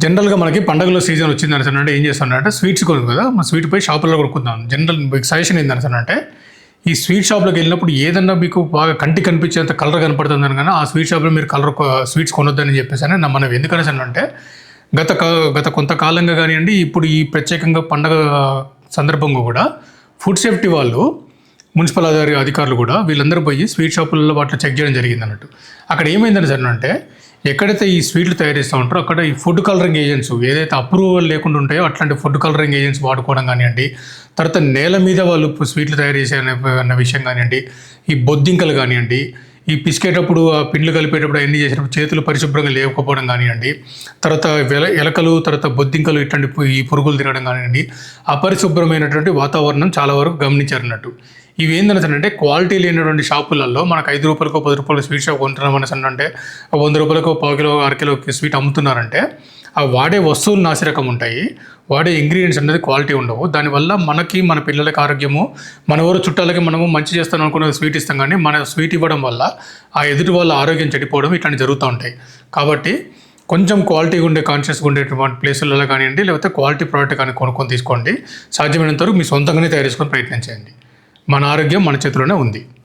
జనరల్గా మనకి పండగలో సీజన్ వచ్చింది అని అంటే ఏం చేస్తానంటే స్వీట్స్ కొను కదా మన స్వీట్ పోయి షాపుల్లో కొనుక్కుందాం. జనరల్ మీకు సజెషన్ ఏంటంటే ఈ స్వీట్ షాప్లోకి వెళ్ళినప్పుడు ఏదన్నా మీకు బాగా కంటి కనిపించేంత కలర్ కనపడుతుందని కానీ ఆ స్వీట్ షాప్లో మీరు కలర్ స్వీట్స్ కొనొద్దని చెప్పేసి అని నా మనం ఎందుకనేసి అంటే గత గత కొంతకాలంగా కానివ్వండి ఇప్పుడు ఈ ప్రత్యేకంగా పండగ సందర్భంగా కూడా ఫుడ్ సేఫ్టీ వాళ్ళు మున్సిపల్ అధికారి అధికారులు కూడా వీళ్ళందరూ పోయి స్వీట్ షాపుల్లో వాటిలో చెక్ చేయడం జరిగింది అన్నట్టు. అక్కడ ఏమైందని సార్ అంటే ఎక్కడైతే ఈ స్వీట్లు తయారు చేస్తూ ఉంటారో అక్కడ ఈ ఫుడ్ కలరింగ్ ఏజెంట్స్ ఏదైతే అప్రూవల్ లేకుండా ఉంటాయో అట్లాంటి ఫుడ్ కలరింగ్ ఏజెంట్స్ వాడుకోవడం కానివ్వండి తర్వాత నేల మీద వాళ్ళు స్వీట్లు తయారు చేసే అన్న విషయం కానివ్వండి ఈ బొద్దింకలు కానివ్వండి ఈ పిసికేటప్పుడు ఆ పిండ్లు కలిపేటప్పుడు అవన్నీ చేసేటప్పుడు చేతులు పరిశుభ్రంగా లేకపోవడం కానివ్వండి తర్వాత వెల ఎలకలు తర్వాత బొద్దింకలు ఇట్లాంటి ఈ పురుగులు తినడం కానివ్వండి అపరిశుభ్రమైనటువంటి వాతావరణం చాలా వరకు గమనించారన్నట్టు. ఇవి ఏంటంటే క్వాలిటీ లేనటువంటి షాపులలో మనకు ఐదు రూపాయలకు పది రూపాయలకు స్వీట్ షాప్ కొంటున్నాం అనేసి అంటే వంద రూపాయలకు పావు కిలో అర స్వీట్ అమ్ముతున్నారంటే ఆ వాడే వస్తువులు నాసిరకం ఉంటాయి. వాడే ఇంగ్రీడియంట్స్ అనేది క్వాలిటీ ఉండవు. దానివల్ల మనకి మన పిల్లలకి ఆరోగ్యము మన ఊరు చుట్టాలకి మనము మంచి చేస్తాం అనుకునే స్వీట్ ఇస్తాం కానీ మన స్వీట్ ఇవ్వడం వల్ల ఆ ఎదుటి వాళ్ళ ఆరోగ్యం చెడిపోవడం ఇట్లాంటి జరుగుతూ ఉంటాయి. కాబట్టి కొంచెం క్వాలిటీగా ఉండే కాన్షియస్గా ఉండేటువంటి ప్లేసులలో కానివ్వండి లేకపోతే క్వాలిటీ ప్రోడక్ట్ కానీ కొనుక్కొని తీసుకోండి. సాధ్యమైనంత వరకు మీ సొంతంగానే తయారు చేసుకొని ప్రయత్నం చేయండి. మన ఆరోగ్యం మన చేతిలోనే ఉంది.